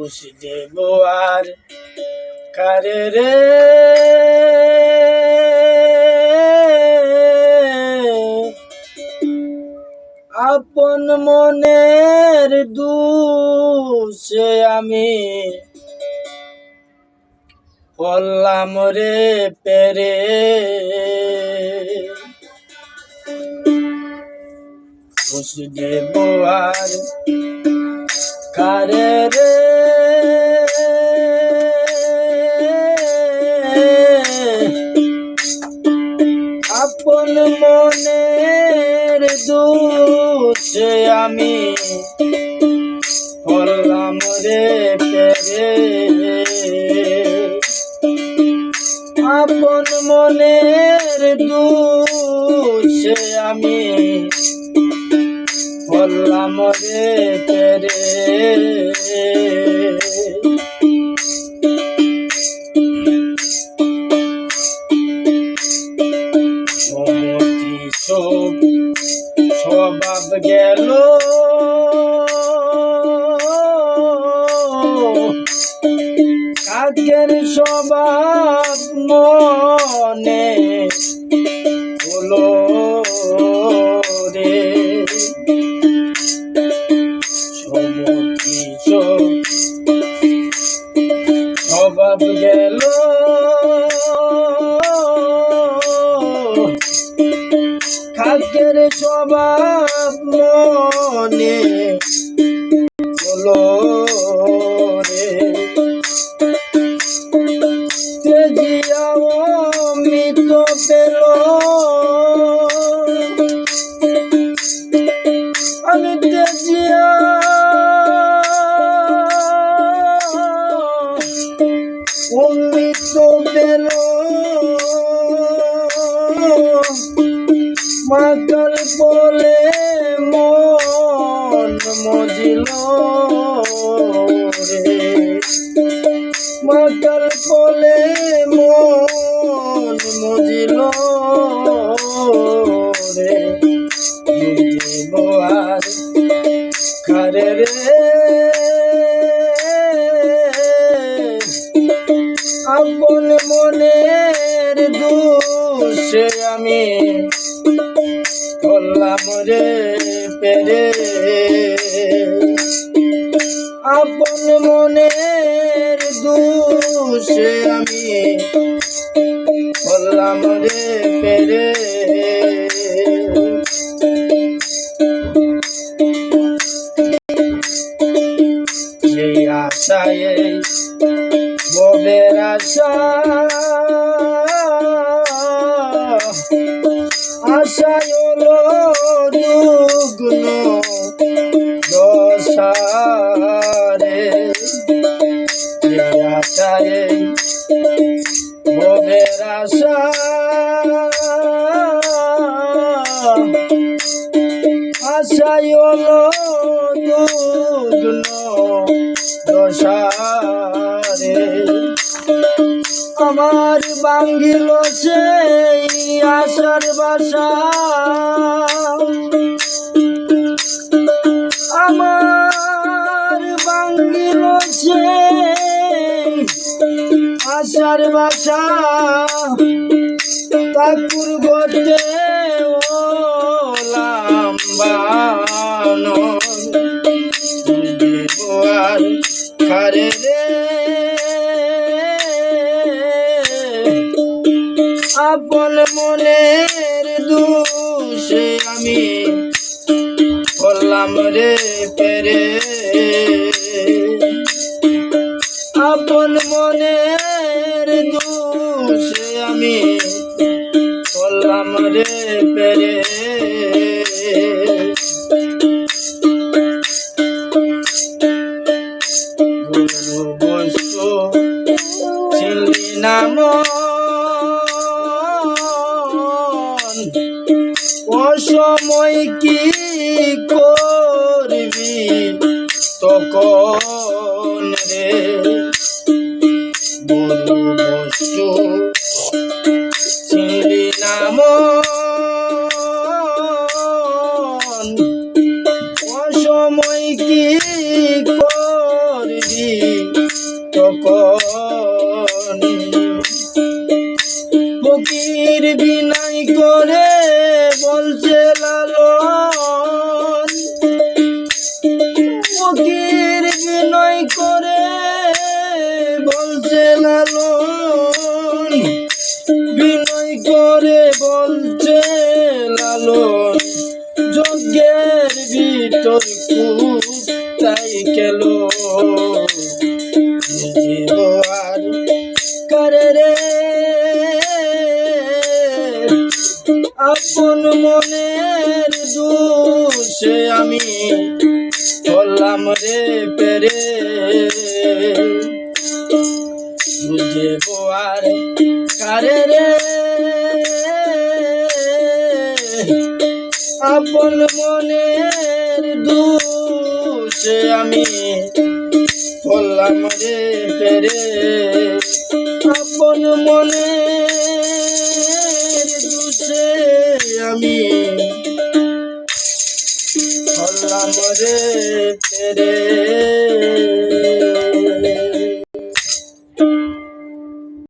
খুশি দেব আর কারে রে। আপন মনের দুষে আমি পড়লাম রে পেরে। খুশি দেব আর কারে রে। আপন মনের দুষে আমি পড়লাম রে পেরে। আপন মনের দুষে আমি পড়লাম রে পেরে। গেল কাকের স্বভাব মনে হলো রে। সমতি সব স্বভাব গেল। খাদ্যের স্বভাব মনে হলো মনের দুষে আমি করলাম রে পেরে। আপন মনের দুষে আমি করলাম রে পেরে। সেই আশায় ববের আশা দশারে আমার বাঙ্গিল সেই আশার বাসা। আমার বাঙ্গিল সেই আশার বাসা। ঠাকুর গতে ওলাম খারে রে আপন মনের দুষে আমি করলাম রে পেরে। আপন মনের দুষে আমি করলাম রে পেরে। নাম অসময় কি করবি তখন রে? গুরু বস্তু চিনলি নাম অসময় কি করবি তখন করে বলছে লালন যজ্ঞের ভিতর তাই কেল আর রে? আপন মনের দোষে আমি বললাম রে পেরে। বুঝে বোয়ার কারে রে? আপন মনের দুষে আমি বললাম রে পেরে। আপন মনের দুষে আমি বললাম রে পেরে।